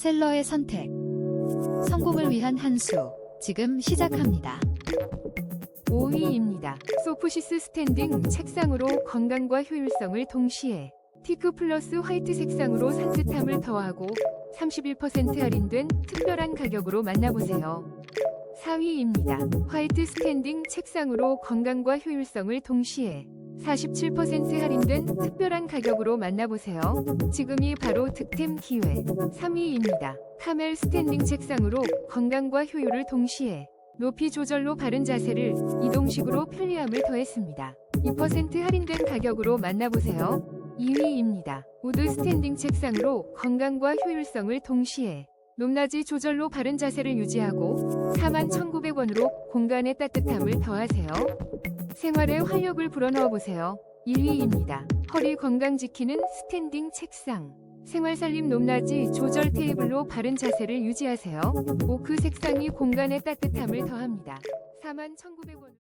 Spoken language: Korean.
셀러의 선택. 성공을 위한 한 수. 지금 시작합니다. 5위입니다. 소프시스 스탠딩 책상으로 건강과 효율성을 동시에 티크 플러스 화이트 색상으로 산뜻함을 더하고 31% 할인된 특별한 가격으로 만나보세요. 4위입니다. 화이트 스탠딩 책상으로 건강과 효율성을 동시에 47% 할인된 특별한 가격으로 만나보세요. 지금이 바로 득템 기회. 3위입니다. 카멜 스탠딩 책상으로 건강과 효율을 동시에 높이 조절로 바른 자세를 이동식으로 편리함을 더했습니다. 2% 할인된 가격으로 만나보세요. 2위입니다. 우드 스탠딩 책상으로 건강과 효율성을 동시에 높낮이 조절로 바른 자세를 유지하고 41,900원으로 공간의 따뜻함을 더하세요. 생활에 활력을 불어넣어 보세요. 1위입니다. 허리 건강 지키는 스탠딩 책상. 생활 살림 높낮이 조절 테이블로 바른 자세를 유지하세요. 오크 색상이 공간의 따뜻함을 더합니다. 41,900원.